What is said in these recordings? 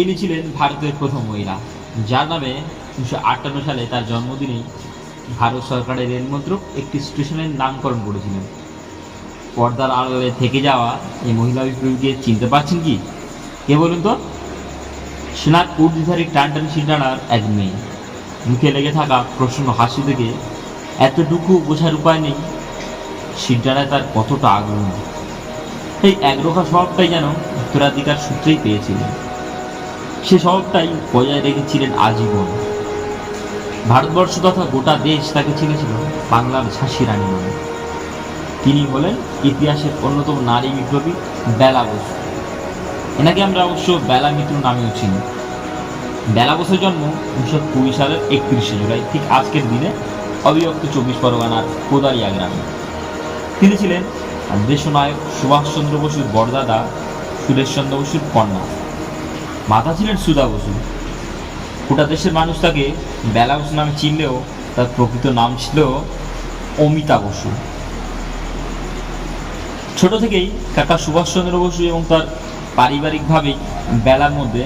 ইনি ছিলেন ভারতের প্রথম মহিলা, যার নামে উনিশশো আটান্ন সালে তার জন্মদিনেই ভারত সরকারের রেলমন্ত্রক একটি স্টেশনের নামকরণ করেছিলেন। পর্দার আড়ালে থেকে যাওয়া এই মহিলা বিপ্লবীকে চিনতে পারছেন কি? কে বলুন তো? সেনার উর্দিধারী টানটান সিন্ডানার এক মেয়ে। মুখে লেগে থাকা প্রসন্ন হাসি থেকে এতটুকু বোঝার উপায় নেই, সিন্ডানায় তার কতটা আগ্রহ। এই একরোখা স্বভাবটাই যেন উত্তরাধিকার সূত্রেই পেয়েছিলেন। সে স্বভাবটাই বজায় রেখেছিলেন আজীবন। ভারতবর্ষ তথা গোটা দেশ তাকে চিনেছিল বাংলার ঝাঁসি রানী নামে। তিনি হলেন ইতিহাসের অন্যতম নারী বিপ্লবী বেলা বসু। এনাকে আমরা অবশ্য বেলা মিত্র নামেও চিনি। বেলা বসুর জন্ম উনিশশো কুড়ি সালের একত্রিশে জুলাই, ঠিক আজকের দিনে অবিভক্ত চব্বিশ পরগনার কোদারিয়া গ্রামে। তিনি ছিলেন দেশনায়ক সুভাষচন্দ্র বসুর বড়দাদা, সুরেশচন্দ্র বসুর কন্যা। মাতা ছিলেন সুধা বসু গোটা দেশের মানুষ তাকে বেলা বসু নামে চিনলেও তার প্রকৃত নাম ছিল অমিতা বসু। ছোট থেকেই কাকা সুভাষচন্দ্র বসু এবং তার পারিবারিকভাবেই বেলার মধ্যে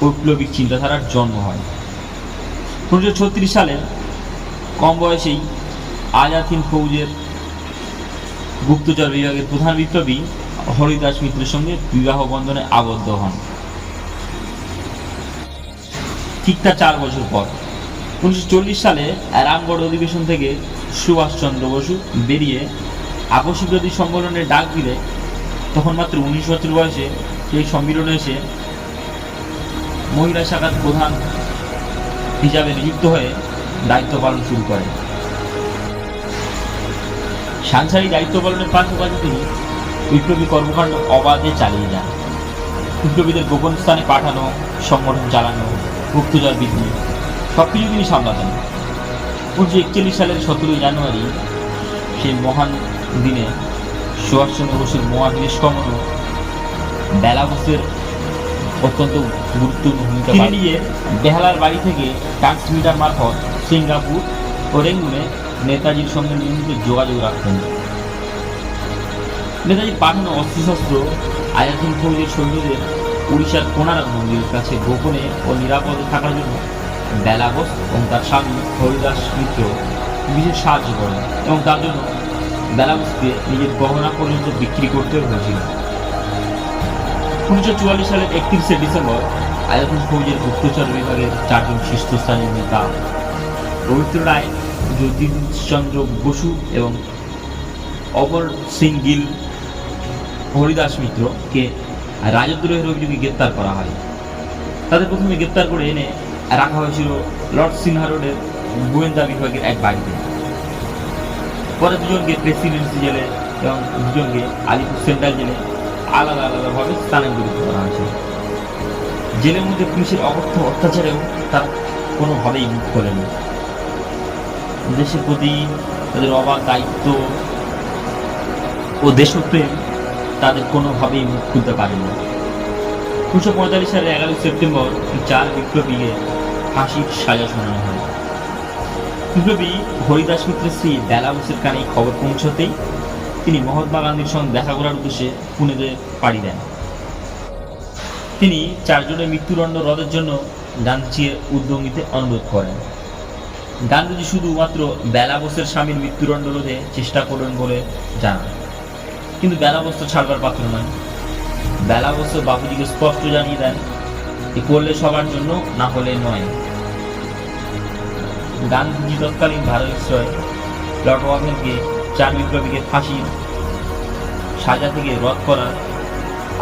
বৈপ্লবিক চিন্তাধারার জন্ম হয়। উনিশশো ছত্রিশ সালে কম বয়সেই আজাদ হিন্দ ফৌজের গুপ্তচর বিভাগের প্রধান বিপ্লবী হরিদাস মিত্রের সঙ্গে বিবাহ বন্ধনে আবদ্ধ হন। ঠিক তার চার বছর পর। উনিশশো চল্লিশ সালে রামগড় অধিবেশন থেকে সুভাষচন্দ্র বসু বেরিয়ে আপসী যদি সম্মেলনের ডাক দিলে, তখন মাত্র উনিশ বছর বয়সে সেই সম্মেলনে এসে মহিলা শাখার প্রধান হিসাবে নিযুক্ত হয়ে দায়িত্ব পালন শুরু করেন সাংসারিক দায়িত্ব পালনের পাশাপাশি তিনি বিপ্লবী কর্মকাণ্ড অবাধে চালিয়ে যান। বিপ্লবীদের গোপন স্থানে পাঠানো, সংগঠন চালানো গুপ্তচর বিধি সব কিছু তিনি সামলাতেন উনিশশো একচল্লিশ সালের সতেরোই জানুয়ারি সেই মহান দিনে সুভাষচন্দ্র বসুর মহানিষ্কমন বেলা বসুর অত্যন্ত গুরুত্বপূর্ণ ভূমিকা নিজে বেহালার বাড়ি থেকে ট্রান্সমিটার মারফত সিঙ্গাপুর ও রেঙ্গুনে নেতাজির সঙ্গে নিয়মিত যোগাযোগ রাখতেন। নেতাজির পাঠানো অস্ত্রশস্ত্র আয়াতিন ফৌজের সৈন্যদের উড়িষ্যার কোনারক মন্দিরের কাছে গোপনে ও নিরাপদে থাকার জন্য বেলাবস এবং তার স্বামী হরিদাস মিত্র বিশেষ সাহায্য করেন এবং তার জন্য বেলাবসকে নিজের গহনা পর্যন্ত বিক্রি করতেও হয়েছিল। উনিশশো চুয়াল্লিশ সালের একত্রিশে ডিসেম্বর আয়াতুল ফৌজের গুপ্তচর বিভাগের চারজন শীর্ষস্থানীয় নেতা রবীন্দ্র রায়, জ্যোতিষচন্দ্র বসু এবং অমর সিং গিল হরিদাস মিত্রকে রাজদ্রোহের অভিযোগে গ্রেপ্তার করা হয়। তাদের প্রথমে গ্রেপ্তার করে এনে রাখা হয়েছিল লর্ড সিনহা রোডের গোয়েন্দা বিভাগের এক বাড়িতে। পরে দুজনকে প্রেসিডেন্সি জেলে এবং দুজনকে আলিপুর সেন্ট্রাল জেলে আলাদা আলাদাভাবে স্থানান্তরিত করা হয়েছে। জেলের মধ্যে পুলিশের অকথ্য অত্যাচারেও তার কোনোভাবেই মুখ খোলেনি। দেশের প্রতি তাদের অবাধ দায়িত্ব ও দেশপ্রেম তাদের কোনোভাবেই মুখ খুলতে পারেনি। উনিশশো পঁয়তাল্লিশ সালের এগারোই সেপ্টেম্বর চার বিপ্লবীকে ফাঁসির সাজা শোনানো হয়। বিপ্লবী হরিদাস মিত্রের স্ত্রী বেলা বসের কানে খবর পৌঁছতেই তিনি মহাত্মা গান্ধীর সঙ্গে দেখা করার উদ্দেশ্যে পুনেতে পাড়ি দেন। তিনি চারজনের মৃত্যুদণ্ড রদের জন্য গান্ধীজির উদ্যোগ অনুরোধ করেন। গান্ধীজি শুধুমাত্র বেলা বোসের স্বামীর মৃত্যুদণ্ড রোধে চেষ্টা করবেন বলে জানান। কিন্তু বেলা বোস ছাড়বার পাত্র নয়। বেলা বোস বাবুজিকে স্পষ্ট জানিয়ে দেন, এ করলে সবার জন্য, না হলে নয়। গান্ধীজি তৎকালীন ভারত বিষয় লর্ড চার বিপ্লবীকে ফাঁসির সাজা থেকে রদ করার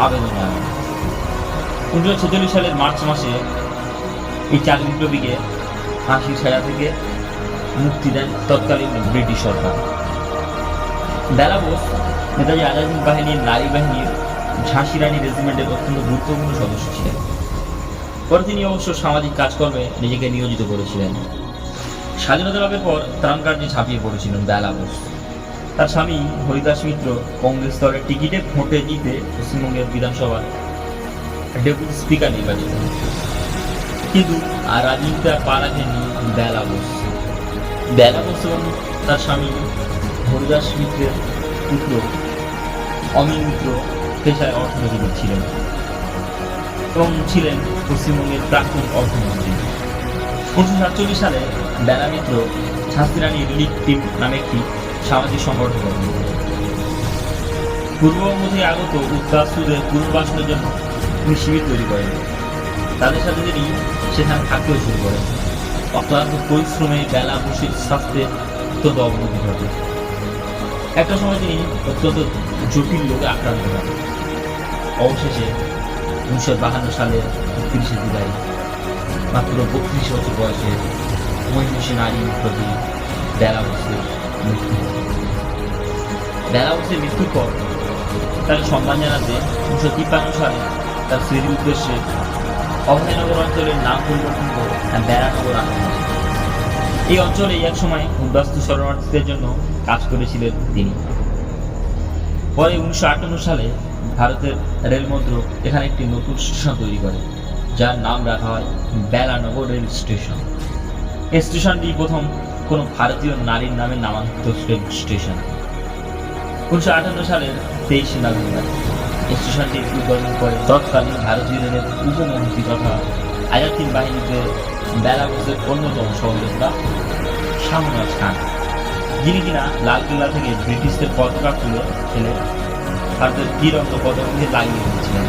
আবেদন জানান। উনিশশো ছেচল্লিশ সালের মার্চ মাসে এই চার বিপ্লবীকে ফাঁসির সাজা থেকে মুক্তি দেন তৎকালীন ব্রিটিশ সরকার। বেলা বোস নেতাজি আজাদ বাহিনীর নারী বাহিনীর ঝাঁসি রানী রেজিমেন্টের অত্যন্ত গুরুত্বপূর্ণ সদস্য ছিলেন। পরে তিনি অবশ্য সামাজিক কাজকর্মে নিজেকে নিয়োজিত করেছিলেন। স্বাধীনতা লাভের পর ত্রাণ কার্যে ঝাঁপিয়ে পড়েছিলেন বেলা তার স্বামী হরিদাস মিত্র কংগ্রেস দলের টিকিটে ভোটে জিতে পশ্চিমবঙ্গের বিধানসভার ডেপুটি স্পিকার নির্বাচিত। কিন্তু আর রাজনীতিতে পা রাখেননি বেলা বোস বেলা এবং তার স্বামী হরিদাস মিত্রের পুত্র অমিন পেশায় অর্থনীতিবিদ ছিলেন। এবং ছিলেন পশ্চিমবঙ্গের প্রাক্তন অর্থমন্ত্রী। উনিশশো সাতচল্লিশ সালে বেলা মিত্র শাস্তিরানী রিলিফ টিম নামে একটি সামাজিক সংগঠন গঠন পূর্ববঙ্গ থেকে আগত উত্তাস্তুদের পুনর্বাসনের জন্য তিনি শিবির তৈরি করেন। তাদের সাথে তিনি সেখানে থাকতেও শুরু করেন। অক্লান্ত পরিশ্রমে বেলা বসির স্বাস্থ্যের অত্যন্ত অবনতি ঘটে। একটা সময় তিনি অত্যন্ত জটিল রোগে আক্রান্ত হন অবশেষে উনিশশো বাহান্ন সালের একত্রিশে জুলাই, মাত্র বত্রিশ বছর বয়সে মহিষী নারী প্রতি বেলা বসের মৃত্যু হয়। বেলা বসের মৃত্যুর পর তার সম্মান জানাতে উনিশশো তিপ্পান্ন সালে তার স্মৃতির উদ্দেশ্যে অভয়নগর অঞ্চলের নাম পরিবর্তন করে বেড়ানগর রাখা হয়েছে এই অঞ্চলে এক সময় উদ্বাস্তু শরণার্থীদের জন্য কাজ করেছিলেন তিনি। পরে উনিশশো আটান্ন সালে ভারতের রেল মন্ত্রক এখানে একটি নতুন স্টেশন তৈরি করে, যার নাম রাখা হয় বেলানগর রেল স্টেশন। এই স্টেশনটি প্রথম কোনো ভারতীয় নারীর নামে নামাঙ্কিত রেল স্টেশন। উনিশশো আটান্ন সালের তেইশে নভেম্বর, এই স্টেশনটি উদ্বোধন করে তৎকালীন ভারতীয় রেলের উপমন্ত্রী তথা আজাদিন বাহিনীতে বেলাবসের অন্যতম সহযোদ্ধা শাহনাজ খান যিনি কিনা লালকেল্লা থেকে ব্রিটিশদের পতাকা তুলে ফেলে ভারতের পদক নিয়ে লাগিয়ে দিয়েছিলেন